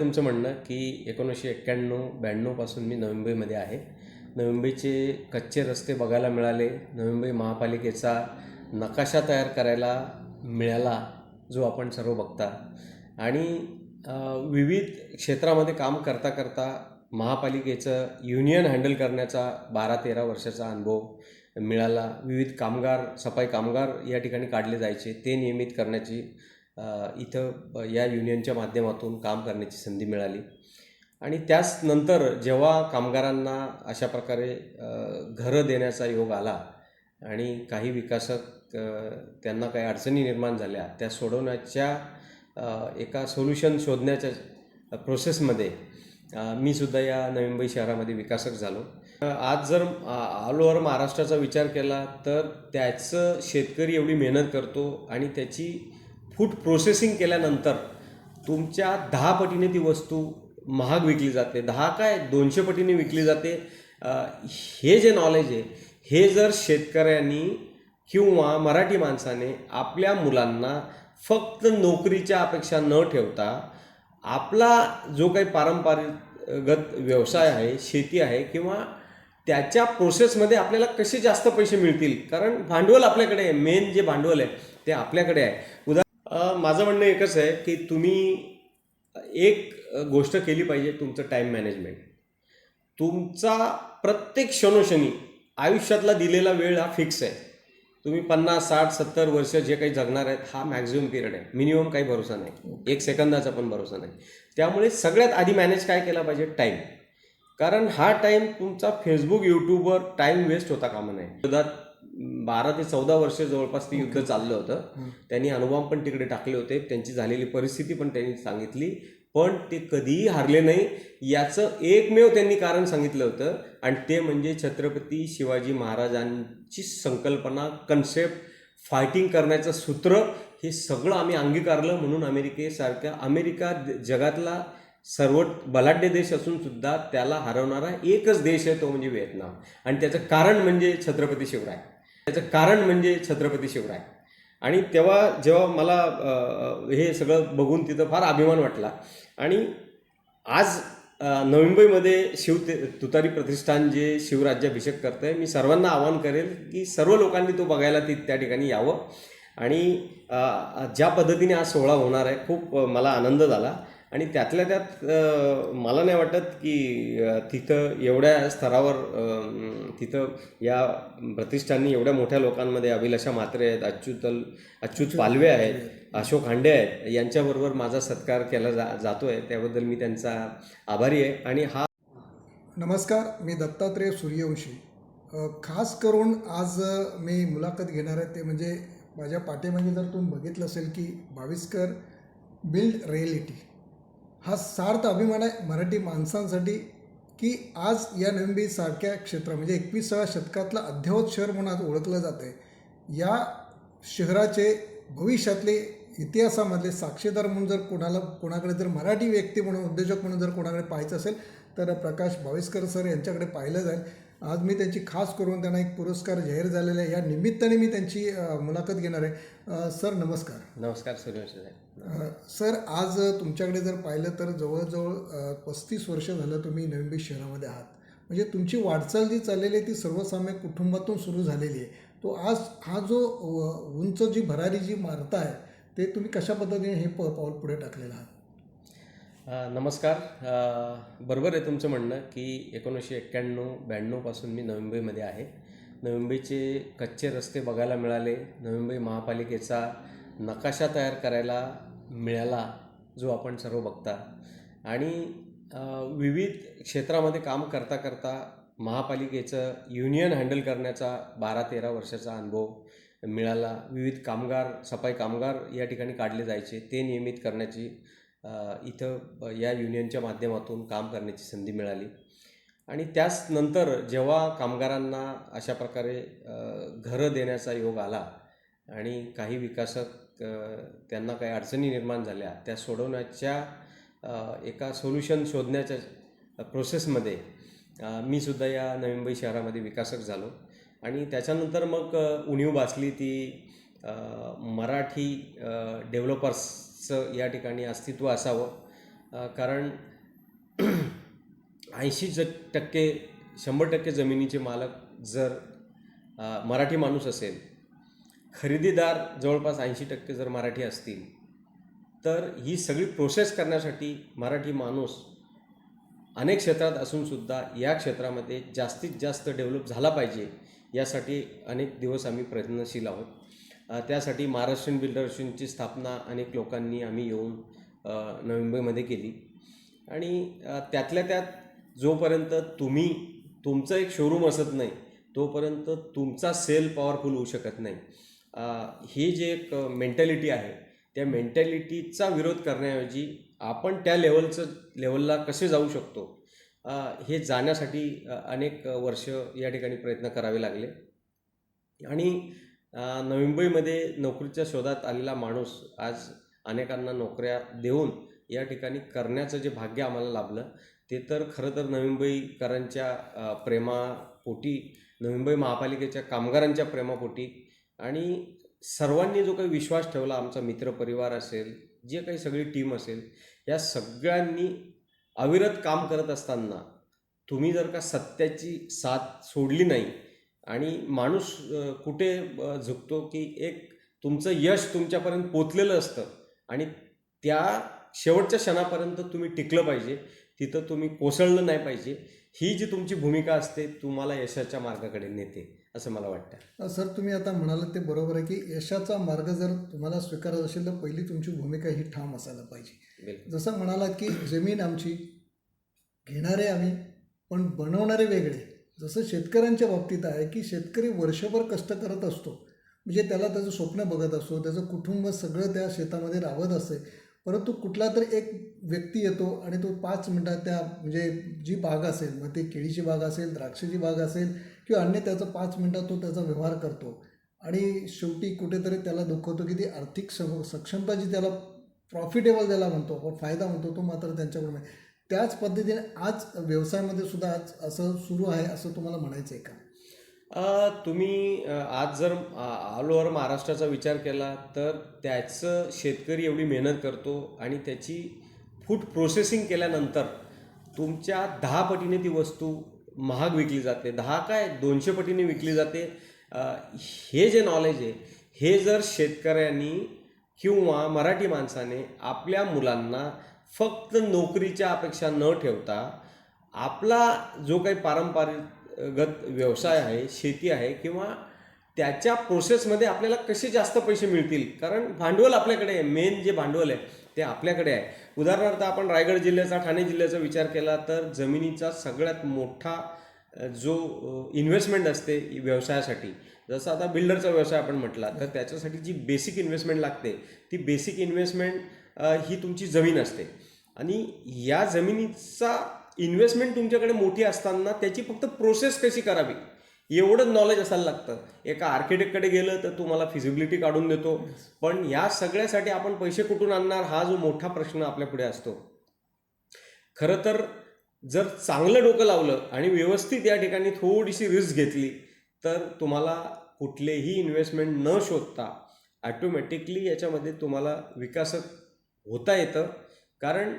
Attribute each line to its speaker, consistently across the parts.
Speaker 1: तुमचं म्हणणं की एकोणीसशे एक्क्याण्णव ब्याण्णवपासून मी नवी मुंबईमध्ये आहे. नवी मुंबईचे कच्चे रस्ते बघायला मिळाले. नवी मुंबई महापालिकेचा नकाशा तयार करायला मिळाला जो आपण सर्व बघता. आणि विविध क्षेत्रामध्ये काम करता करता महापालिकेचं युनियन हँडल करण्याचा बारा तेरा वर्षाचा अनुभव मिळाला. विविध कामगार सफाई कामगार या ठिकाणी काढले जायचे. ते नियमित करण्याची इथं या युनियनच्या माध्यमातून काम करण्याची संधी मिळाली. आणि त्याच नंतर जेव्हा कामगारांना अशा प्रकारे घरं देण्याचा योग आला आणि काही विकासक त्यांना काही अडचणी निर्माण झाल्या त्या सोडवण्याच्या एका सोल्युशन शोधण्याच्या प्रोसेसमध्ये मी सुद्धा या नवी मुंबई शहरामध्ये विकासक झालो. आज जर ऑल ओव्हर महाराष्ट्राचा विचार केला तर त्याचं शेतकरी एवढी मेहनत करतो आणि त्याची फूड प्रोसेसिंग केल्यानंतर तुमच्या दहा पटीने ती वस्तू महाग विकली जाते. दहा काय? दोनशे पटीने विकली जाते. हे जे नॉलेज आहे हे जर शेतकऱ्यांनी किंवा मराठी माणसाने आपल्या मुलांना फक्त नोकरीच्या अपेक्षा न ठेवता आपला जो काही पारंपरिकगत व्यवसाय आहे शेती आहे किंवा त्याच्या प्रोसेसमध्ये आपल्याला कसे जास्त पैसे मिळतील? कारण भांडवल आपल्याकडे आहे. मेन जे भांडवल आहे ते आपल्याकडे आहे. उदा माझं म्हणणं एकच आहे की तुम्ही एक गोष्ट केली पाहिजे तुमचं टाईम मॅनेजमेंट तुमचा प्रत्येक क्षणोक्षणी आयुष्यातला दिलेला वेळ हा फिक्स आहे. तुम्ही पन्नास साठ सत्तर वर्ष जे काही जगणार आहेत हा मॅक्झिमम पिरियड आहे. मिनिमम काही भरोसा नाही. एक सेकंदाचा पण भरोसा नाही. त्यामुळे सगळ्यात आधी मॅनेज काय केला पाहिजे? टाईम कारण हा टाईम तुमचा फेसबुक यूट्यूबवर टाईम वेस्ट होता कामा नये. बारा ते चौदा वर्ष जवळपास ते युद्ध चाललं होतं. त्यांनी अणुबॉम्ब पण तिकडे टाकले होते. त्यांची झालेली परिस्थिती पण त्यांनी सांगितली. पण ते कधीही हारले नाही. याचं एकमेव त्यांनी कारण सांगितलं होतं. आणि ते म्हणजे छत्रपती शिवाजी महाराजांची संकल्पना कन्सेप्ट फायटिंग करण्याचं सूत्र हे सगळं आम्ही अंगीकारलं. म्हणून अमेरिकेसारख्या अमेरिका जगातला सर्व बलाढ्य देश असून सुद्धा त्याला हरवणारा एकच देश आहे तो म्हणजे व्हिएतनाम. आणि त्याचं कारण म्हणजे छत्रपती शिवराय. त्याचं कारण म्हणजे छत्रपती शिवराय. आणि तेव्हा जेव्हा मला हे सगळं बघून तिथं फार अभिमान वाटला. आणि आज अ, नवी मुंबईमध्ये शिव ते- तुतारी प्रतिष्ठान जे शिवराज्याभिषेक करतं आहे मी सर्वांना आवाहन करेल की सर्व लोकांनी तो बघायला ती त्या ठिकाणी यावं. आणि ज्या पद्धतीने आज सोहळा होणार आहे खूप मला आनंद झाला. आणि त्यातल्या त्यात मला नाही वाटत की तिथं एवढ्या स्तरावर तिथं या प्रतिष्ठाननी एवढ्या मोठ्या लोकांमध्ये अभिलाषा म्हात्रे आहेत अच्युतल अच्युत पालवे आहेत अशोक हांडे आहेत यांच्याबरोबर माझा सत्कार केला जा जातो आहे त्याबद्दल मी त्यांचा आभारी आहे. आणि हा
Speaker 2: नमस्कार मी दत्तात्रेय सूर्यवंशी. खास करून आज मी मुलाखत घेणार आहे ते म्हणजे माझ्या पाठीमागे जर तुम्ही बघितलं असेल की बावीसकर बिल्ड रिएलिटी हा सार्थ अभिमान आहे मराठी माणसांसाठी की आज या नवी सारख्या क्षेत्र म्हणजे एकविसाव्या शतकातलं अद्ययावत शहर म्हणून आज ओळखलं जातं आहे या शहराचे भविष्यातले इतिहासामधले साक्षीदार म्हणून जर कोणाला कोणाकडे जर मराठी व्यक्ती म्हणून उद्योजक म्हणून जर कोणाकडे पाहायचं असेल तर प्रकाश भावेसकर सर यांच्याकडे पाहिलं जाईल. आज मी त्यांची खास करून त्यांना एक पुरस्कार जाहीर झालेला आहे. या निमित्ताने मी त्यांची मुलाखत घेणार आहे. सर नमस्कार.
Speaker 1: नमस्कार सूर्यवंशी
Speaker 2: सर आज तुमच्याकडे जर पाहिलं तर जवळजवळ पस्तीस वर्ष झालं तुम्ही नवी शहरामध्ये आहात. म्हणजे तुमची वाटचाल जी चाललेली आहे ती सर्वसामान्य कुटुंबातून सुरू झालेली आहे. तो आज हा जो उंच जी भरारी जी मारताय ते तुम्ही कशा पद्धतीने हे प पाऊल पुढे टाकलेलं आहात?
Speaker 1: नमस्कार. बरोबर आहे तुमचं म्हणणं की एकोणीसशे एक्क्याण्णव ब्याण्णवपासून मी नवी मुंबईमध्ये आहे. नवी मुंबईचे कच्चे रस्ते बघायला मिळाले. नवी मुंबई महापालिकेचा नकाशा तयार करायला मिळाला जो आपण सर्व बघता. आणि विविध क्षेत्रामध्ये काम करता करता महापालिकेचं युनियन हँडल करण्याचा बारा तेरा वर्षाचा अनुभव मिळाला. विविध कामगार सफाई कामगार या ठिकाणी काढले जायचे. ते नियमित करण्याची इथं या युनियनच्या माध्यमातून काम करण्याची संधी मिळाली. आणि त्याच नंतर जेव्हा कामगारांना अशा प्रकारे घरं देण्याचा योग आला आणि काही विकासक त्यांना काही अडचणी निर्माण झाल्या त्या सोडवण्याच्या एका सोल्युशन शोधण्याच्या प्रोसेसमध्ये मी सुद्धा या नवी मुंबई शहरामध्ये विकासक झालो. आणि त्याच्यानंतर मग उणीव भासली ती मराठी डेव्हलपर्स चं या ठिकाणी अस्तित्व असावं. कारण ऐंशी ज टक्के शंभर टक्के जमिनीचे मालक जर मराठी माणूस असेल खरेदीदार जवळपास ऐंशी टक्के जर मराठी असतील तर ही सगळी प्रोसेस करण्यासाठी मराठी माणूस अनेक क्षेत्रात असूनसुद्धा या क्षेत्रामध्ये जास्तीत जास्त डेव्हलप झाला पाहिजे यासाठी अनेक दिवस आम्ही प्रयत्नशील आहोत. त्यासाठी महाराष्ट्रीयन बिल्डर्सची स्थापना अनेक लोकांनी आम्ही येऊन नोव्हेंबरमध्ये नवी मुंबईमध्ये केली. आणि त्यातल्या त्यात जोपर्यंत तुम्ही तुमचं एक शोरूम असत नाही तोपर्यंत तुमचा सेल पॉवरफुल होऊ शकत नाही. ही जे एक मेंटॅलिटी आहे त्या मेंटॅलिटीचा विरोध करण्याऐवजी आपण त्या लेवलचं लेवलला कसे जाऊ शकतो? हे जाण्यासाठी अनेक वर्ष या ठिकाणी प्रयत्न करावे लागले. आणि नवी मुंबईमध्ये नोकरीच्या शोधात आलेला माणूस आज अनेकांना नोकऱ्या देऊन या ठिकाणी करण्याचं जे भाग्य आम्हाला लाभलं ते तर खरं तर नवी मुंबईकरांच्या प्रेमापोटी नवी मुंबई महापालिकेच्या कामगारांच्या प्रेमापोटी आणि सर्वांनी जो काही विश्वास ठेवला आमचा मित्रपरिवार असेल जे काही सगळी टीम असेल या सगळ्यांनी अविरत काम करत असताना तुम्ही जर का सत्याची साथ सोडली नाही आणि माणूस कुठे झुकतो की एक तुमचं यश तुमच्यापर्यंत पोचलेलं असतं आणि त्या शेवटच्या क्षणापर्यंत तुम्ही टिकलं पाहिजे तिथं तुम्ही कोसळलं नाही पाहिजे ही जी तुमची भूमिका असते तुम्हाला यशाच्या मार्गाकडे नेते असं मला वाटतं.
Speaker 2: सर तुम्ही आता म्हणालात ते बरोबर आहे की यशाचा मार्ग जर तुम्हाला स्वीकारत असेल तर पहिली तुमची भूमिका ही ठाम असायला पाहिजे. जसं म्हणालात की जमीन आमची घेणारे आम्ही पण बनवणारे वेगळे. जसं शेतकऱ्यांच्या बाबतीत आहे की शेतकरी वर्षभर कष्ट करत असतो. म्हणजे त्याला त्याचं स्वप्न बघत असतो त्याचं कुटुंब सगळं त्या शेतामध्ये राबत असते परंतु कुठला तर एक व्यक्ती येतो आणि तो पाच मिनटात त्या म्हणजे जी बाग असेल मग ते केळीची बाग असेल द्राक्षाची बाग असेल किंवा अन्य त्याचा पाच मिनटात तो त्याचा व्यवहार करतो. आणि शेवटी कुठेतरी त्याला दुखवतो की ती आर्थिक सक्षमता जी त्याला प्रॉफिटेबल त्याला म्हणतो आपण फायदा म्हणतो तो मात्र त्यांच्याकडून आहे त्याच पद्धतीने आज व्यवसायामध्ये सुद्धा आज असं सुरू आहे असं तुम्हाला म्हणायचं आहे का
Speaker 1: तुम्ही आज जर ऑल ओव्हर महाराष्ट्राचा विचार केला तर त्याचं शेतकरी एवढी मेहनत करतो आणि त्याची फूड प्रोसेसिंग केल्यानंतर तुमच्या दहा पटीने ती वस्तू महाग विकली जाते. दहा काय? दोनशे पटीने विकली जाते. हे जे नॉलेज आहे हे जर शेतकऱ्यांनी किंवा मराठी माणसाने आपल्या मुलांना फक्त नोकरीच्या अपेक्षा न ठेवता आपला जो काही पारंपरिकगत व्यवसाय आहे शेती आहे किंवा त्याच्या प्रोसेसमध्ये आपल्याला कसे जास्त पैसे मिळतील? कारण भांडवल आपल्याकडे आहे. मेन जे भांडवल आहे ते आपल्याकडे आहे. उदाहरणार्थ आपण रायगड जिल्ह्याचा ठाणे जिल्ह्याचा विचार केला तर जमिनीचा सगळ्यात मोठा जो इन्व्हेस्टमेंट असते व्यवसायासाठी जसं आता बिल्डरचा व्यवसाय आपण म्हटला तर त्याच्यासाठी जी बेसिक इन्व्हेस्टमेंट लागते ती बेसिक इन्व्हेस्टमेंट ही तुमची जमीन असते. आणि या जमिनीचा इन्व्हेस्टमेंट तुमच्याकडे मोठी असताना त्याची फक्त प्रोसेस कशी करावी? एवढं नॉलेज असायला लागतं. एका आर्किटेक्टकडे गेलं तर तुम्हाला फिजिबिलिटी काढून देतो. पण या सगळ्यासाठी आपण पैसे कुठून आणणार? हा जो मोठा प्रश्न आपल्या पुढे असतो. खरं तर जर चांगलं डोकं लावलं आणि व्यवस्थित या ठिकाणी थोडीशी रिस्क घेतली तर तुम्हाला कुठलेही इन्व्हेस्टमेंट न शोधता ॲटोमॅटिकली याच्यामध्ये तुम्हाला विकासक होता येतं. कारण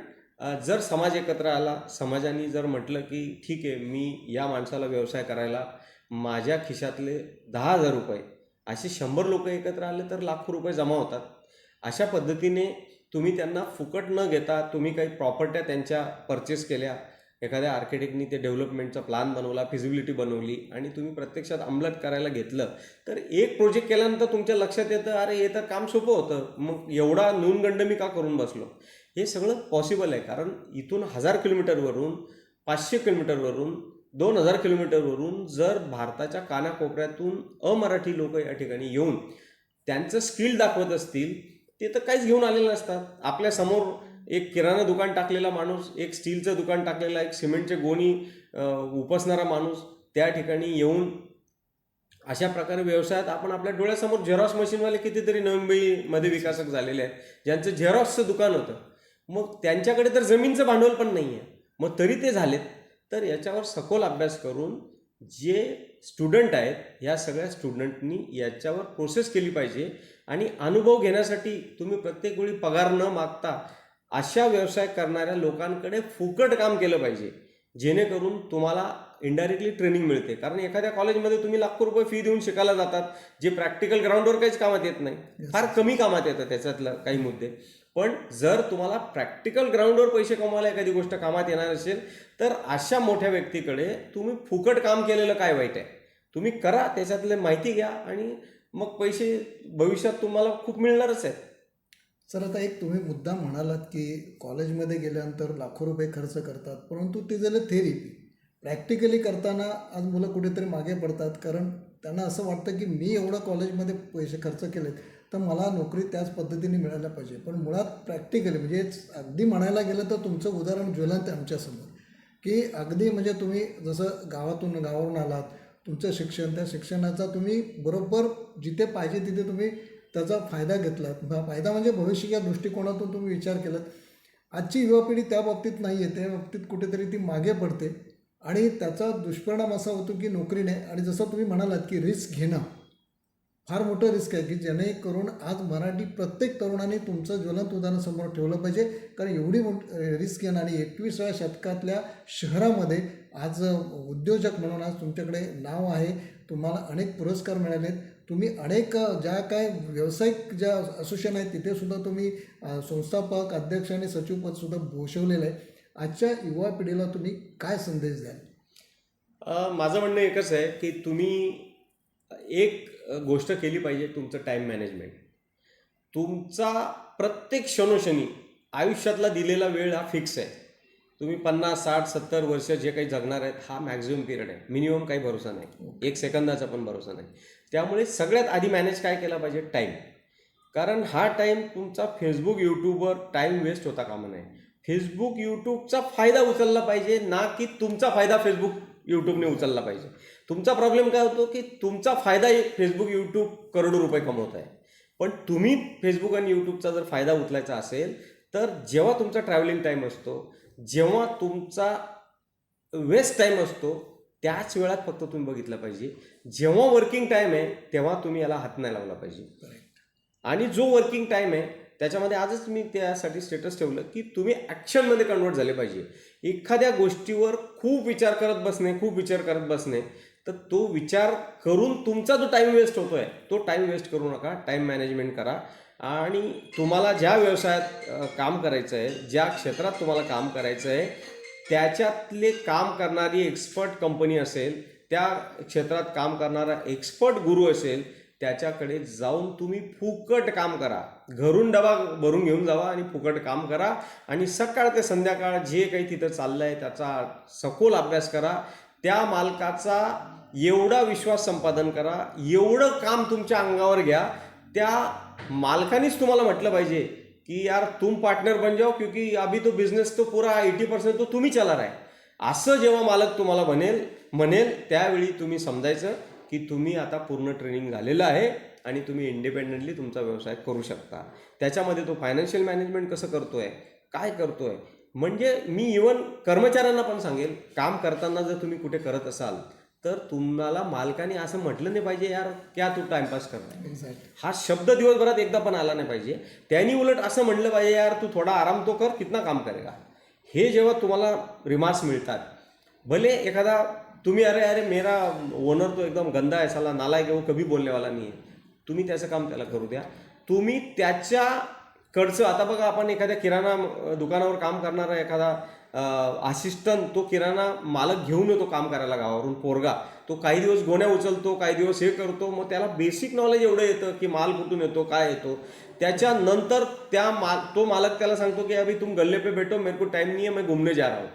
Speaker 1: जर समाज एकत्र आला समाजाने जर म्हटलं की ठीक आहे मी या माणसाला व्यवसाय करायला माझ्या खिशातले दहा हजार रुपये असे शंभर लोक एकत्र आले तर लाखो रुपये जमा होतात. अशा पद्धतीने तुम्ही त्यांना फुकट न घेता तुम्ही काही प्रॉपर्ट्या त्यांच्या परचेस केल्या एखाद्या आर्किटेक्टनी ते डेव्हलपमेंटचा प्लॅन बनवला फिजिबिलिटी बनवली आणि तुम्ही प्रत्यक्षात अंमलात करायला घेतलं तर एक प्रोजेक्ट केल्यानंतर तुमच्या लक्षात येतं अरे हे तर काम सोपं होतं. मग एवढा न्यूनगंड मी का करून बसलो? हे सगळं पॉसिबल आहे. कारण इथून हजार किलोमीटरवरून पाचशे किलोमीटरवरून दोन हजार किलोमीटरवरून जर भारताच्या कानाकोपऱ्यातून अमराठी लोक या ठिकाणी येऊन त्यांचं स्किल दाखवत असतील ते तर काहीच घेऊन आलेले नसतात. आपल्यासमोर एक किराणा दुकान टाकलेला माणूस एक स्टीलचं दुकान टाकलेला एक सिमेंटचे गोणी उपसणारा माणूस त्या ठिकाणी येऊन अशा प्रकारे व्यवसायात आपण आपल्या डोळ्यासमोर झेरॉक्स मशीनवाले कितीतरी नवी मुंबईमध्ये विकासक झालेले आहेत. ज्यांचं झेरॉक्सचं दुकान होतं. मग त्यांच्याकडे तर जमीनचं भांडवल पण नाही आहे मग तरी ते झालेत. तर याच्यावर सखोल अभ्यास करून जे स्टुडंट आहेत ह्या सगळ्या स्टुडंटनी याच्यावर प्रोसेस केली पाहिजे. आणि अनुभव घेण्यासाठी तुम्ही प्रत्येक वेळी पगार न मागता अशा व्यवसाय करणाऱ्या लोकांकडे फुकट काम केलं पाहिजे. जेणेकरून तुम्हाला इनडायरेक्टली ट्रेनिंग मिळते. कारण एखाद्या कॉलेजमध्ये तुम्ही लाखो रुपये फी देऊन शिकायला जातात जे प्रॅक्टिकल ग्राउंडवर काहीच कामात येत नाही. फार कमी कामात येतं त्याच्यातलं काही मुद्दे. पण जर तुम्हाला प्रॅक्टिकल ग्राउंडवर पैसे कमवायला एखादी गोष्ट कामात येणार असेल तर अशा मोठ्या व्यक्तीकडे तुम्ही फुकट काम केलेलं काय वाईट आहे? तुम्ही करा त्याच्यातले माहिती घ्या आणि मग पैसे भविष्यात तुम्हाला खूप मिळणारच आहेत.
Speaker 2: सर आता एक तुम्ही मुद्दा म्हणालात की कॉलेजमध्ये गेल्यानंतर लाखो रुपये खर्च करतात परंतु ते झालं थेरपी प्रॅक्टिकली करताना आज मुलं कुठेतरी मागे पडतात कारण त्यांना असं वाटतं की मी एवढं कॉलेजमध्ये पैसे खर्च केलेत तर मला नोकरी त्याच पद्धतीने मिळायला पाहिजे. पण मुळात प्रॅक्टिकली म्हणजे अगदी म्हणायला गेलं तर तुमचं उदाहरण ज्वलंत आमच्यासमोर की अगदी म्हणजे तुम्ही जसं गावातून गावावरून आलात तुमचं शिक्षण त्या शिक्षणाचा तुम्ही बरोबर जिथे पाहिजे तिथे तुम्ही त्याचा फायदा घेतलात फायदा म्हणजे भविष्य या दृष्टिकोनातून तुम्ही विचार केलात. आजची युवा पिढी त्या बाबतीत नाही आहे त्या बाबतीत कुठेतरी ती मागे पडते. आणि त्याचा दुष्परिणाम असा होतो की नोकरी नाही आणि जसं तुम्ही म्हणालात की रिस्क घेणं फार मोठं रिस्क आहे की जेणेकरून आज मराठी प्रत्येक तरुणाने तुमचं ज्वलंत उदाहरण समोर ठेवलं पाहिजे. कारण एवढी मोठ रिस्क घेणं आणि एकवीसव्या शतकातल्या शहरामध्ये आज उद्योजक म्हणून आज तुमच्याकडे नाव आहे. तुम्हाला अनेक पुरस्कार मिळालेत. तुम्ही अनेक ज्या काय व्यावसायिक ज्या असोसिएशन आहेत तिथे सुद्धा तुम्ही संस्थापक अध्यक्ष आणि सचिवपदसुद्धा भूषवलेलं आहे. आजच्या युवा पिढीला तुम्ही काय संदेश द्याल?
Speaker 1: माझं म्हणणं एकच आहे की तुम्ही एक गोष्ट केली पाहिजे तुमचं टाईम मॅनेजमेंट तुमचा प्रत्येक क्षणोक्षणी आयुष्यातला दिलेला वेळ हा फिक्स आहे. तुम्ही पन्नास साठ सत्तर वर्ष जे काही जगणार आहेत हा मॅक्झिमम पिरियड आहे. मिनिमम काही भरोसा नाही. एक सेकंदाचा पण भरोसा नाही. त्यामुळे सगळ्यात आधी मॅनेज काय केला पाहिजे? टाईम कारण हा टाईम तुमचा फेसबुक यूट्यूबवर टाईम वेस्ट होता कामा नये. फेसबुक यूट्यूबचा फायदा उचलला पाहिजे ना की तुमचा फायदा फेसबुक यूट्यूबने उचलला पाहिजे. तुमचा प्रॉब्लेम काय होतो की तुमचा फायदा फेसबुक यूट्यूब करोडो रुपये कमवत आहे. पण तुम्ही फेसबुक आणि यूट्यूबचा जर फायदा उचलायचा असेल तर जेव्हा तुमचा ट्रॅव्हलिंग टाईम असतो जेव्हा तुमचा वेस्ट टाईम असतो त्याच वेळात फक्त तुम्ही बघितलं पाहिजे. जेव्हा वर्किंग टाईम आहे तेव्हा तुम्ही याला हात नाही लावला पाहिजे. आणि जो वर्किंग टाईम आहे त्याच्यामध्ये आजच मी त्यासाठी स्टेटस ठेवलं की तुम्ही ॲक्शनमध्ये कन्वर्ट झाले पाहिजे. एखाद्या गोष्टीवर खूप विचार करत बसणे खूप विचार करत बसणे तर तो विचार करून तुमचा जो टाईम वेस्ट होतो आहे तो टाईम वेस्ट करू नका. टाईम मॅनेजमेंट करा. आणि तुम्हाला ज्या व्यवसायात काम करायचं आहे ज्या क्षेत्रात तुम्हाला काम करायचं आहे त्याच्यातले काम करणारी एक्सपर्ट कंपनी असेल त्या क्षेत्रात काम करणारा एक्सपर्ट गुरु असेल त्याच्याकडे जाऊन तुम्ही फुकट काम करा. घरून डबा भरून घेऊन जावा आणि फुकट काम करा आणि सकाळ ते संध्याकाळ जे काही तिथं चाललं आहे त्याचा सखोल अभ्यास करा. त्या मालकाचा एवढा विश्वास संपादन करा एवढं काम तुमच्या अंगावर घ्या. त्या मालकानेच तुम्हाला म्हटलं पाहिजे. कि यार तुम पार्टनर बन जाओ क्योंकि अभी तो बिझनेस तो पूरा एटी पर्सेंट तो तुम्ही चला आहे. असं जेव्हा मालक तुम्हाला म्हणेल म्हणेल त्यावेळी तुम्ही समजायचं की तुम्ही आता पूर्ण ट्रेनिंग झालेलं आहे आणि तुम्ही इंडिपेंडेंटली तुमचा व्यवसाय करू शकता. त्याच्यामध्ये तो फायनान्शियल मॅनेजमेंट कसं करतोय काय करतोय म्हणजे मी इवन कर्मचाऱ्यांना पण सांगेल काम करताना जर तुम्ही कुठे करत असाल तर तुम्हाला मालकाने असं म्हटलं नाही पाहिजे यार क्या तू टाइमपास
Speaker 2: एक्झॅक्ट
Speaker 1: हा शब्द दिवसभरात एकदा पण आला नाही पाहिजे. त्यांनी उलट असं म्हटलं पाहिजे यार तू थोडा आराम तो कर कितना काम करेगा. हे जेव्हा तुम्हाला रिमार्क्स मिळतात भले एखादा तुम्ही अरे अरे मेरा ओनर तो एकदम गंदा आहे साला नालायक आहे वो कभी बोलने वाला नाही आहे. तुम्ही त्याचं काम त्याला करू द्या. तुम्ही त्याच्या कडचं आता बघा आपण एखाद्या किराणा दुकानावर काम करणारा एखादा असिस्टंट तो किराणा मालक घेऊन येतो काम करायला गावावरून पोरगा. तो काही दिवस गोण्या उचलतो काही दिवस हे करतो. मग त्याला बेसिक नॉलेज एवढं येतं की माल कुठून येतो काय येतो. त्याच्यानंतर त्या माल तो मालक त्याला सांगतो की अभि तुम गल्ले पे भेटो मेरे को टाइम नाही आहे मी घूमने जा रहा हूँ.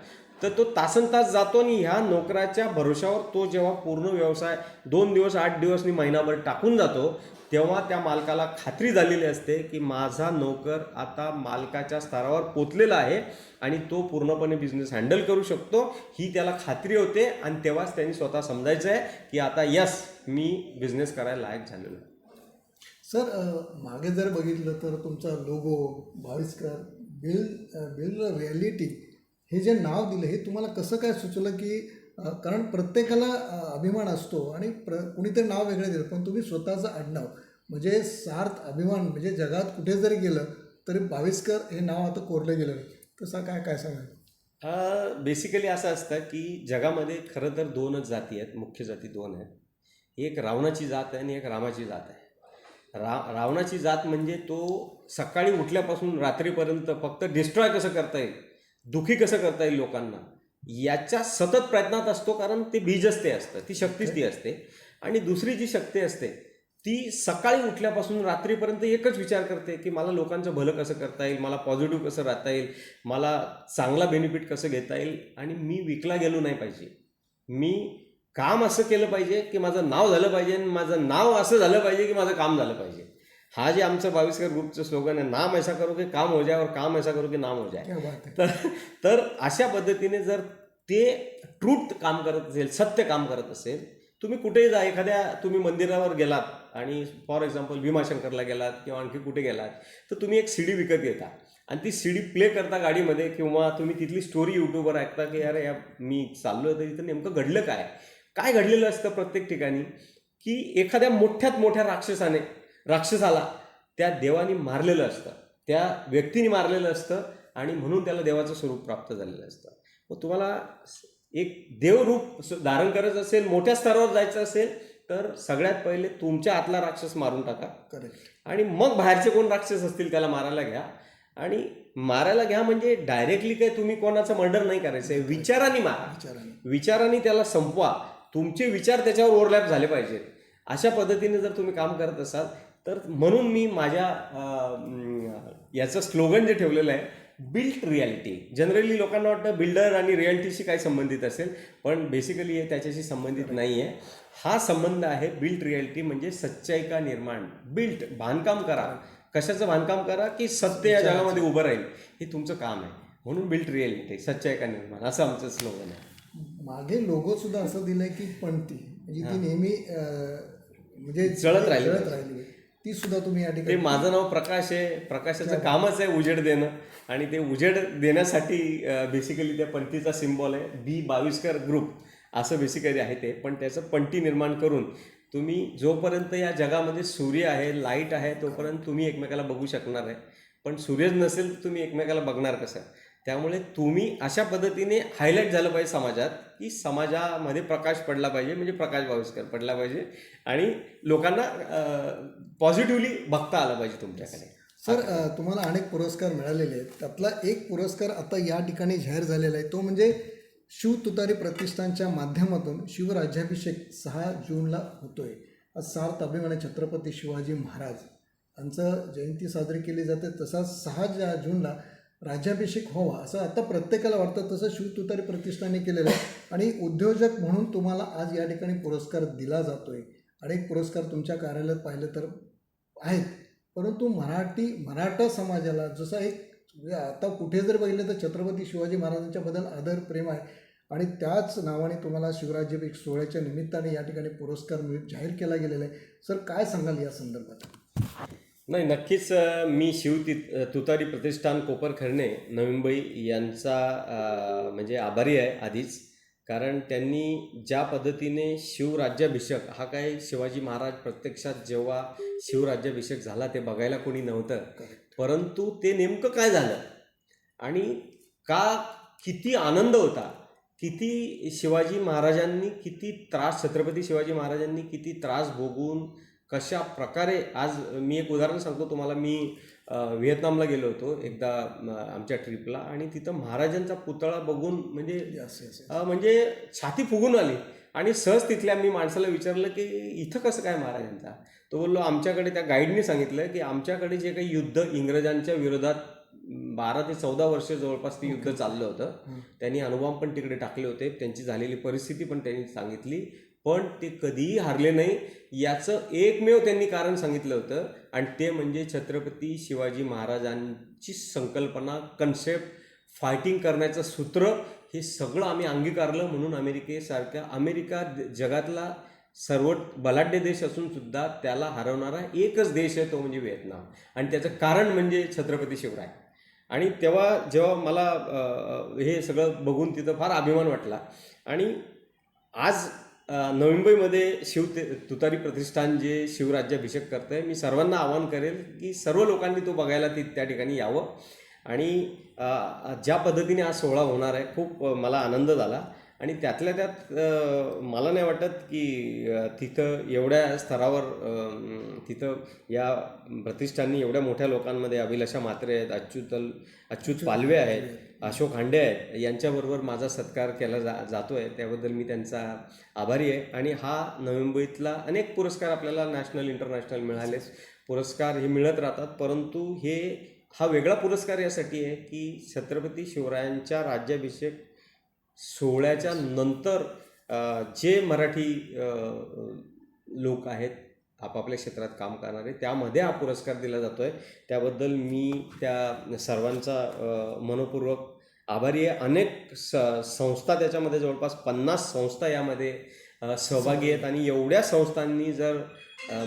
Speaker 1: तर तो तासन तास जातो आणि ह्या नोकराच्या भरोशावर तो जेव्हा पूर्ण व्यवसाय दोन दिवस आठ दिवस आणि महिनाभर टाकून जातो तेव्हा त्या मालकाला खात्री झालेली असते की माझा नोकर आता मालकाच्या स्तरावर पोचलेला आहे आणि तो पूर्णपणे बिझनेस हँडल करू शकतो. ही त्याला खात्री होते आणि तेव्हाच त्यांनी स्वतः समजायचं आहे की आता यस मी बिझनेस करायला लायक झालेलो आहे.
Speaker 2: सर मागे जर बघितलं तर तुमचा logo Bhaviskar bill bill reality हे जे नाव दिलं हे तुम्हाला कसं काय सुचलं की कारण प्रत्येकाला अभिमान असतो आणि प्र कुणीतरी नाव वेगळं दिलं पण तुम्ही स्वतःचं आडनाव. म्हणजे सार्थ अभिमान म्हणजे जगात कुठे जरी गेलं तरी बावीसकर हे नाव आता कोरलं गेलं. तसा काय काय सांगाल?
Speaker 1: बेसिकली असं असतं की जगामध्ये खरं तर दोनच जाती आहेत मुख्य जाती दोन आहेत. एक रावणाची जात आहे आणि एक रामाची जात आहे. रा रावणाची जात म्हणजे तो सकाळी उठल्यापासून रात्रीपर्यंत फक्त डिस्ट्रॉय कसं करता येईल दुखी कसं करता येईल लोकांना? याच्या सतत प्रयत्नात असतो कारण ते बीजच ते असतं ती शक्तीच ती असते. आणि दुसरी जी शक्ती असते ती सकाळी उठल्यापासून रात्रीपर्यंत एकच विचार करते की मला लोकांचं भलं कसं करता येईल मला पॉझिटिव्ह कसं राहता येईल मला चांगला बेनिफिट कसं घेता येईल आणि मी विकला गेलो नाही पाहिजे. मी काम असं केलं पाहिजे की माझं नाव झालं पाहिजे आणि माझं नाव असं झालं पाहिजे की माझं काम झालं पाहिजे. हा जे आमचं बावीसकर ग्रुपचं स्लोगन आहे नाम ऐसा करो की काम हो जाए और काम ऐसा करो की नाम हो
Speaker 2: आहे.
Speaker 1: तर तर अशा पद्धतीने जर ते ट्रूथ काम करत असेल सत्य काम करत असेल तुम्ही कुठेही जा एखाद्या तुम्ही मंदिरावर गेलात आणि फॉर एक्झाम्पल भीमाशंकरला गेलात किंवा आणखी कुठे गेलात तर तुम्ही एक सीडी विकत घेता. आणि ती सीडी प्ले करता गाडीमध्ये किंवा तुम्ही तिथली स्टोरी यूट्यूबवर ऐकता की अरे या मी चाललो तर इथं नेमकं घडलं काय? काय घडलेलं असतं प्रत्येक ठिकाणी? की एखाद्या मोठ्यात मोठ्या राक्षसाने राक्षसाला त्या देवानी मारलेलं असतं. त्या व्यक्तीने मारलेलं असतं आणि म्हणून त्याला देवाचं स्वरूप प्राप्त झालेलं असतं. मग तुम्हाला एक देवरूप धारण करायचं असेल मोठ्या स्तरावर जायचं असेल तर सगळ्यात पहिले तुमच्या आतला राक्षस मारून टाका.
Speaker 2: करेक्ट
Speaker 1: आणि मग बाहेरचे कोण राक्षस असतील त्याला मारायला घ्या. आणि मारायला घ्या म्हणजे डायरेक्टली काय तुम्ही कोणाचं मर्डर नाही करायचं आहे विचाराने मारा.
Speaker 2: विचाराने.
Speaker 1: विचाराने त्याला संपवा. तुमचे विचार त्याच्यावर ओव्हरलॅप झाले पाहिजेत. अशा पद्धतीने जर तुम्ही काम करत असाल तर म्हणून मी माझ्या याचं स्लोगन जे ठेवलेलं आहे बिल्ट रियालिटी जनरली लोकांना वाटतं बिल्डर आणि रियालिटीशी काय संबंधित असेल पण बेसिकली हे त्याच्याशी संबंधित नाही आहे हा संबंध आहे बिल्ट रियालिटी म्हणजे सच्चाई का निर्माण. बिल्ट बांधकाम करा. कशाचं बांधकाम करा की सत्य या जगामध्ये उभं राहील. हे तुमचं काम आहे. म्हणून बिल्ट रियालिटी सच्चाई का निर्माण. असं आमचं स्लोगन आहे.
Speaker 2: मागे लोगो सुद्धा असं दिलंय की पणती. म्हणजे ती नेहमी म्हणजे
Speaker 1: जळत राहिली.
Speaker 2: जळत राहिली. ती सुद्धा तुम्ही या
Speaker 1: ते
Speaker 2: ठिकाणी
Speaker 1: माझं नाव प्रकाश आहे. प्रकाशाचं कामच आहे उजेड देणं. आणि ते उजेड देण्यासाठी बेसिकली त्या पंटीचा सिम्बॉल आहे. बी बावीसकर ग्रुप असं बेसिकली आहे ते. पण त्याचं पंटी निर्माण करून तुम्ही जोपर्यंत या जगामध्ये सूर्य आहे लाइट आहे तोपर्यंत तुम्ही एकमेकाला बघू शकणार आहे. पण सूर्यच नसेल तर तुम्ही एकमेकाला बघणार कसं? त्यामुळे तुम्ही अशा पद्धतीने हायलाईट झालं पाहिजे समाजात की समाजामध्ये प्रकाश पडला पाहिजे म्हणजे प्रकाश भावेस्कर पडला पाहिजे आणि लोकांना पॉझिटिव्हली बघता आलं पाहिजे तुमच्याकडे.
Speaker 2: सर तुम्हाला अनेक पुरस्कार मिळालेले आहेत. त्यातला एक पुरस्कार आता या ठिकाणी जाहीर झालेला आहे. तो म्हणजे शिव तुतारी प्रतिष्ठानच्या माध्यमातून शिवराज्याभिषेक सहा जूनला होतोय. आज सार्थ अभिमाने छत्रपती शिवाजी महाराज. यांचं जयंती साजरी केली जाते. तसाच सहा ज्या जूनला राज्याभिषेक व्हावा असं आता प्रत्येकाला वाटतं तसं शिवतुतारी प्रतिष्ठाने केलेलं आहे. आणि उद्योजक म्हणून तुम्हाला आज या ठिकाणी पुरस्कार दिला जातो आहे अनेक पुरस्कार तुमच्या कार्यालयात पाहिलं तर आहेत. परंतु मराठी मराठा समाजाला जसा एक म्हणजे आता कुठे जर बघितलं तर छत्रपती शिवाजी महाराजांच्याबद्दल आदर प्रेम आहे. आणि त्याच नावाने तुम्हाला शिवराज्याभिषेक सोहळ्याच्या निमित्ताने या ठिकाणी पुरस्कार मिळ जाहीर केला गेलेला आहे. सर काय सांगाल या संदर्भात?
Speaker 1: नाही नक्कीच मी शिव ति तुतारी प्रतिष्ठान कोपर खर्णे नवी मुंबई यांचा म्हणजे आभारी आहे आधीच. कारण त्यांनी ज्या पद्धतीने शिवराज्याभिषेक हा काय शिवाजी महाराज प्रत्यक्षात जेव्हा शिवराज्याभिषेक झाला ते बघायला कोणी नव्हतं. परंतु ते नेमकं काय झालं? आणि का किती आनंद होता? किती शिवाजी महाराजांनी किती त्रास छत्रपती शिवाजी महाराजांनी किती त्रास भोगून कशा प्रकारे आज मी एक उदाहरण सांगतो तुम्हाला मी व्हिएतनामला गेलो होतो एकदा आमच्या ट्रिपला आणि तिथं महाराजांचा पुतळा बघून म्हणजे म्हणजे छाती फुगून आली आणि सहज तिथल्या मी माणसाला विचारलं की इथं कसं काय महाराजांचा? तो बोललो आमच्याकडे त्या गाईडने सांगितलं की आमच्याकडे जे काही युद्ध इंग्रजांच्या विरोधात बारा ते चौदा वर्ष जवळपास ते युद्ध चाललं होतं. त्यांनी अणुबॉम्ब पण तिकडे टाकले होते. त्यांची झालेली परिस्थिती पण त्यांनी सांगितली. पण ते कधीही हारले नाही याचं एकमेव त्यांनी कारण सांगितलं होतं. आणि ते म्हणजे छत्रपती शिवाजी महाराजांची संकल्पना कन्सेप्ट फायटिंग करण्याचं सूत्र हे सगळं आम्ही अंगीकारलं म्हणून अमेरिकेसारख्या अमेरिका जगातला सर्व बलाढ्य देश असून सुद्धा त्याला हरवणारा एकच देश आहे तो म्हणजे व्हिएतनाम. आणि त्याचं कारण म्हणजे छत्रपती शिवराय. आणि तेव्हा जेव्हा मला हे सगळं बघून तिथं फार अभिमान वाटला. आणि आज नवी मुंबईमध्ये शिव ते तुतारी प्रतिष्ठान जे शिवराज्याभिषेक करतं आहे मी सर्वांना आवाहन करेल की सर्व लोकांनी तो बघायला ती त्या ठिकाणी यावं. आणि ज्या पद्धतीने हा सोहळा होणार आहे खूप मला आनंद झाला. आणि त्यातल्या त्यात मला नाही वाटत की तिथं एवढ्या स्तरावर तिथं या प्रतिष्ठाननी एवढ्या मोठ्या लोकांमध्ये अभिलाषा मात्रे आहेत अच्युतल अच्युत पालवे आहेत अशोक हांडे आहेत यांच्याबरोबर माझा सत्कार केला जा जातो आहे त्याबद्दल मी त्यांचा आभारी आहे. आणि हा नवी मुंबईतला अनेक पुरस्कार आपल्याला नॅशनल इंटरनॅशनल मिळालेच पुरस्कार हे मिळत राहतात परंतु हे हा वेगळा पुरस्कार यासाठी आहे की छत्रपती शिवरायांच्या राज्याभिषेक सोहळ्याच्या नंतर जे मराठी लोक आहेत आपापल्या क्षेत्रात काम करणारे. त्यामध्ये हा पुरस्कार दिला जातो आहे त्याबद्दल मी त्या सर्वांचा मनपूर्वक आभारी आहे. अनेक स संस्था त्याच्यामध्ये जवळपास पन्नास संस्था यामध्ये सहभागी आहेत. आणि एवढ्या संस्थांनी जर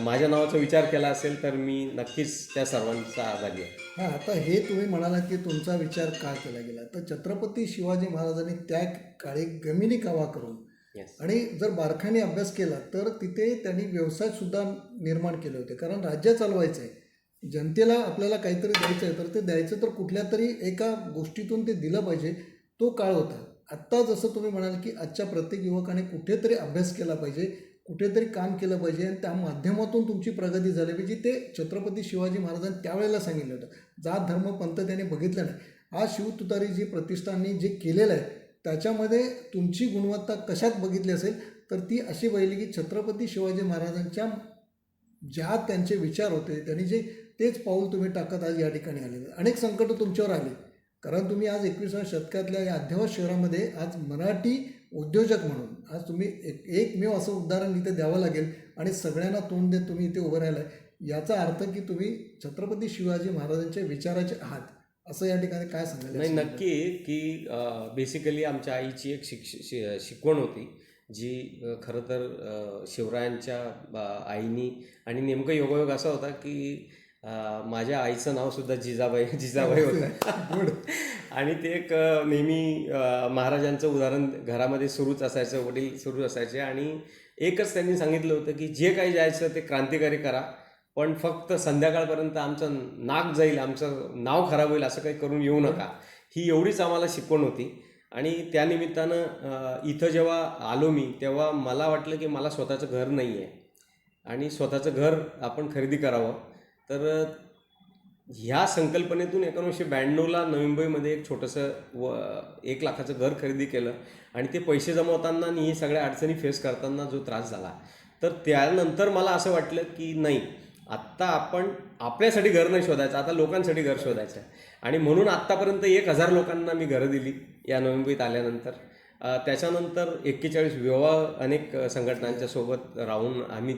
Speaker 1: माझ्या नावाचा विचार केला असेल तर मी नक्कीच त्या सर्वांचा आभारी आहे.
Speaker 2: हां आता हे तुम्ही म्हणाला की तुमचा विचार का केला गेला? तर छत्रपती शिवाजी महाराजांनी त्या काळी गमिनी कावा करून आणि जर बारखाने अभ्यास केला तर तिथे त्यांनी व्यवसाय सुद्धा निर्माण केले होते. कारण राज्य चालवायचं आहे जनतेला आपल्याला काहीतरी द्यायचं आहे तर ते द्यायचं तर कुठल्या तरी एका गोष्टीतून ते दिलं पाहिजे तो काळ होता. आत्ता जसं तुम्ही म्हणाल की आजच्या प्रत्येक युवकाने कुठेतरी अभ्यास केला पाहिजे कुठेतरी काम केलं पाहिजे आणि त्या माध्यमातून तुमची प्रगती झाली पाहिजे ते छत्रपती शिवाजी महाराजांनी त्यावेळेला सांगितलं होतं. जात धर्म पंथ त्याने बघितलं नाही. आज शिवतुतारी जी प्रतिष्ठाननी जे केलेलं आहे त्याच्यामध्ये तुमची गुणवत्ता कशात बघितली असेल तर ती अशी पाहिली की छत्रपती शिवाजी महाराजांच्या ज्या त्यांचे विचार होते त्यांनी जे तेच पाऊल तुम्ही टाकत आज या ठिकाणी आले अनेक संकटं तुमच्यावर आली. कारण तुम्ही आज एकविसाव्या शतकातल्या या अध्यावत शहरामध्ये आज मराठी उद्योजक म्हणून आज तुम्ही एक एकमेव असं उदाहरण इथे द्यावं लागेल आणि सगळ्यांना तोंड देत तुम्ही इथे उभं राहिलं याचा अर्थ की तुम्ही छत्रपती शिवाजी महाराजांच्या विचाराचे आहात. असं या ठिकाणी काय सांगायला
Speaker 1: नाही नक्की की बेसिकली आमच्या आईची एक शिक्ष शि- शिकवण होती जी खरं तर शिवरायांच्या आईनी आणि नेमकं योगायोग असा होता की माझ्या आईचं नावसुद्धा जिजाबाई जिजाबाई होतं. आणि ते एक नेहमी महाराजांचं उदाहरण घरामध्ये सुरूच असायचं वडील सुरू असायचे आणि एकच त्यांनी सांगितलं होतं की जे काही जायचं ते क्रांतिकारी करा पण फक्त संध्याकाळपर्यंत आमचं नाक जाईल आमचं नाव खराब होईल असं काही करून येऊ नका. ही एवढीच आम्हाला शिकवण होती. आणि त्यानिमित्तानं इथं जेव्हा आलो मी तेव्हा मला वाटलं की मला स्वतःचं घर नाही आहे आणि स्वतःचं घर आपण खरेदी करावं. तर ह्या संकल्पनेतून एकोणीसशे ब्याण्णवला नवी मुंबईमध्ये एक छोटंसं व एक लाखाचं घर खरेदी केलं. आणि ते पैसे जमवताना आणि ही सगळ्या अडचणी फेस करताना जो त्रास झाला. तर त्यानंतर मला असं वाटलं की नाही आत्ता आपण आपल्यासाठी घर नाही शोधायचं आता लोकांसाठी घर शोधायचं आहे आणि म्हणून आत्तापर्यंत एक हजार लोकांना मी घरं दिली या नवी मुंबईत आल्यानंतर त्याच्यानंतर एक्केचाळीस विवाह अनेक संघटनांच्या सोबत राहून आम्ही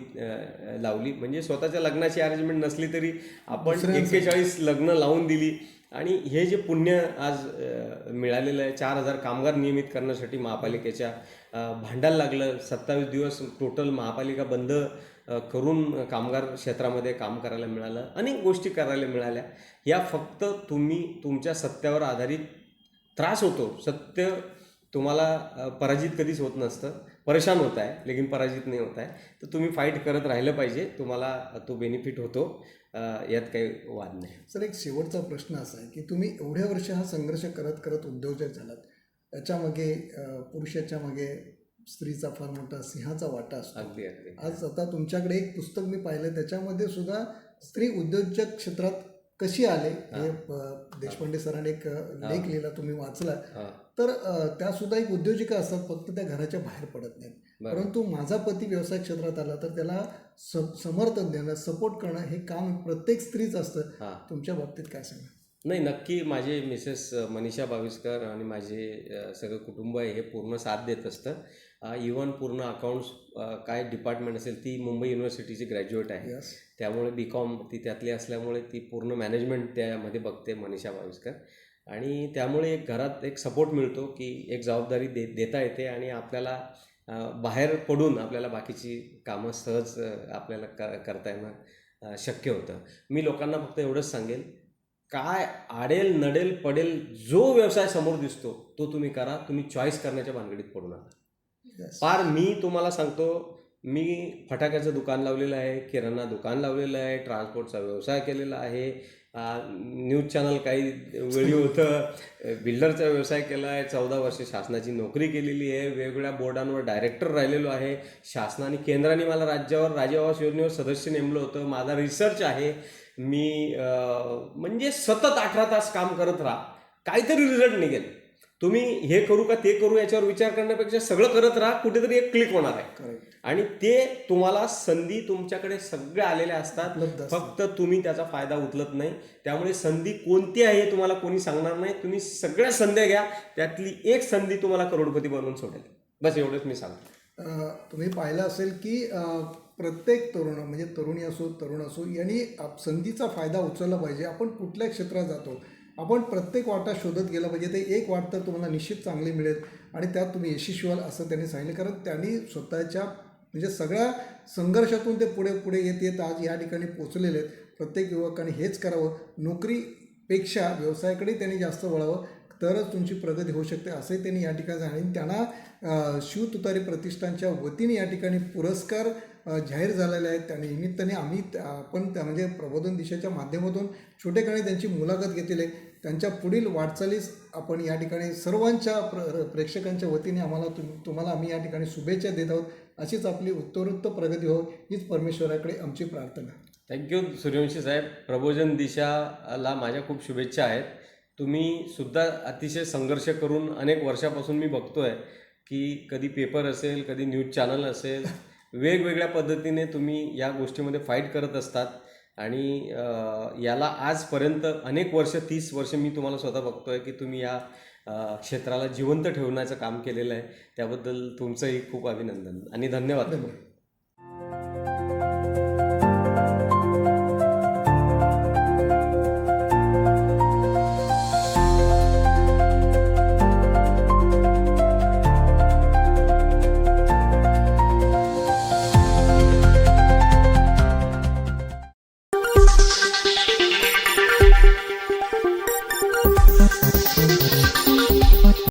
Speaker 1: लावली. म्हणजे स्वतःच्या लग्नाची अरेंजमेंट नसली तरी आपण. एक्केचाळीस लग्न लावून दिली. आणि हे जे पुण्य आज मिळालेलं आहे चार हजार कामगार नियमित करण्यासाठी महापालिकेच्या भांडायला लागलं. सत्तावीस दिवस टोटल महापालिका बंद. करून कामगार क्षेत्रामध्ये काम करायला मिळालं अनेक गोष्टी करायला मिळाल्या. या फक्त तुम्ही तुमच्या सत्यावर आधारित त्रास होतो. सत्य तुम्हाला पराजित कधीच होत नसतं. परेशान होत आहे लेकिन पराजित नाही होत आहे. तर तुम्ही फाईट करत राहिलं पाहिजे. तुम्हाला तो बेनिफिट होतो. यात काही वाद नाही.
Speaker 2: सर एक शेवटचा प्रश्न असा आहे की तुम्ही एवढ्या वर्ष हा संघर्ष करत करत उद्योजक झालात. त्याच्यामागे पुरुषाच्या मागे स्त्रीचा फार मोठा सिंहाचा वाटा असतो. आज आता तुमच्याकडे एक पुस्तक मी पाहिलं त्याच्यामध्ये सुद्धा स्त्री उद्योजक क्षेत्रात कशी आले हे. देशपांडे सरांनी एक लेख लिहिला तुम्ही वाचला. तर त्या सुद्धा एक उद्योजिका असतात फक्त त्या घराच्या बाहेर पडत नाहीत. परंतु माझा पती व्यवसाय क्षेत्रात आला तर त्याला समर्थन देणं सपोर्ट करणं हे काम प्रत्येक स्त्रीच असतं. तुमच्या बाबतीत काय सांगा
Speaker 1: नाही नक्की माझे मिसेस मनीषा बाविस्कर आणि माझे सगळं कुटुंब आहे हे पूर्ण साथ देत असतं. इवन पूर्ण अकाउंट्स काय डिपार्टमेंट असेल ती मुंबई युनिव्हर्सिटीची ग्रॅज्युएट आहे.
Speaker 2: यस
Speaker 1: त्यामुळे बी कॉम ती त्यातली असल्यामुळे ती पूर्ण मॅनेजमेंट त्यामध्ये बघते मनीषा बाविस्कर आणि त्यामुळे एक घरात एक सपोर्ट मिळतो की एक जबाबदारी दे देता येते आणि आपल्याला बाहेर पडून आपल्याला बाकीची कामं सहज आपल्याला क करता येणं शक्य होतं. मी लोकांना फक्त एवढंच सांगेल काय आडेल नडेल पडेल जो व्यवसाय समोर दिसतो तो तुम्ही करा तुम्ही चॉईस करण्याच्या भानगडीत पडू नका.
Speaker 2: Yes.
Speaker 1: फार मी तुम्हाला सांगतो मी फटाक्याचं दुकान लावलेलं आहे किराणा दुकान लावलेलं आहे ट्रान्सपोर्टचा व्यवसाय केलेला आहे. न्यूज चॅनल काही वेळी होतं बिल्डरचा व्यवसाय केला आहे. चौदा वर्ष शासनाची नोकरी केलेली आहे. वेगवेगळ्या बोर्डांवर डायरेक्टर राहिलेलो आहे. शासनाने केंद्राने मला राज्यावर राज्य आवास योजनेवर सदस्य नेमलं होतं. माझा रिसर्च आहे. मी म्हणजे सतत अठरा तास काम करत राहा. काहीतरी रिझल्ट निघेल. तुम्ही हे करू का ते करू याच्यावर विचार करण्यापेक्षा सगळं करत राहा कुठेतरी एक क्लिक होणार आहे. आणि ते तुम्हाला संधी तुमच्याकडे सगळ्या आलेल्या असतात. फक्त तुम्ही त्याचा फायदा उचलत नाही. त्यामुळे संधी कोणती आहे हे तुम्हाला कोणी सांगणार नाही. तुम्ही सगळ्या संध्या घ्या त्यातली एक संधी तुम्हाला करोडपती बनवून सोडेल. बस एवढंच मी सांगतो.
Speaker 2: तुम्ही पाहिलं असेल की प्रत्येक तरुण म्हणजे तरुणी असो तरुण असो यांनी संधीचा फायदा उचलला पाहिजे. आपण कुठल्या क्षेत्रात जातो? आपण प्रत्येक वाटा शोधत गेला पाहिजे. ते एक वाट तर तुम्हाला निश्चित चांगली मिळेल. आणि त्यात तुम्ही यशस्वी व्हाल असं त्यांनी सांगितलं. कारण त्यांनी स्वतःच्या म्हणजे सगळ्या संघर्षातून ते पुढे पुढे येत येत आज या ठिकाणी पोचलेले आहेत. प्रत्येक युवकाने हेच करावं. नोकरीपेक्षा व्यवसायाकडे त्यांनी जास्त वळावं. तरच तुमची प्रगती होऊ शकते असंही त्यांनी या ठिकाणी सांगितलं. आणि त्यांना शिवतुतारी शिव तुतारी प्रतिष्ठानच्या वतीने या ठिकाणी पुरस्कार जाहीर झालेले आहेत. त्या निमित्ताने आम्ही त्या- आपण त्या म्हणजे प्रबोधन दिशेच्या माध्यमातून छोटेखानी त्यांची मुलाखत घेतलेली आहे. त्यांच्या पुढील वाटचालीस आपण या ठिकाणी सर्वांच्या प्र प्रेक्षकांच्या वतीने आम्हाला तुम तुम्हाला आम्ही या ठिकाणी शुभेच्छा देत आहोत. अशीच आपली उत्तरोत्तर प्रगती हो हीच परमेश्वराकडे आमची प्रार्थना.
Speaker 1: थँक्यू सूर्यवंशी साहेब. प्रबोधन दिशाला माझ्या खूप शुभेच्छा आहेत. तुम्ही सुद्धा अतिशय संघर्ष करून अनेक वर्षापासून मी बघतो आहे की कधी पेपर असेल कधी न्यूज चॅनल असेल वेगवेगळ्या पद्धतीने तुम्ही या गोष्टीमध्ये फाईट करत असतात. आणि याला आजपर्यंत अनेक वर्ष तीस वर्ष मी तुम्हाला स्वतः बघतोय की तुम्ही या क्षेत्राला जिवंत ठेवण्याचं काम केलेलं आहे. त्याबद्दल तुमचंही खूप अभिनंदन. आणि
Speaker 2: धन्यवाद.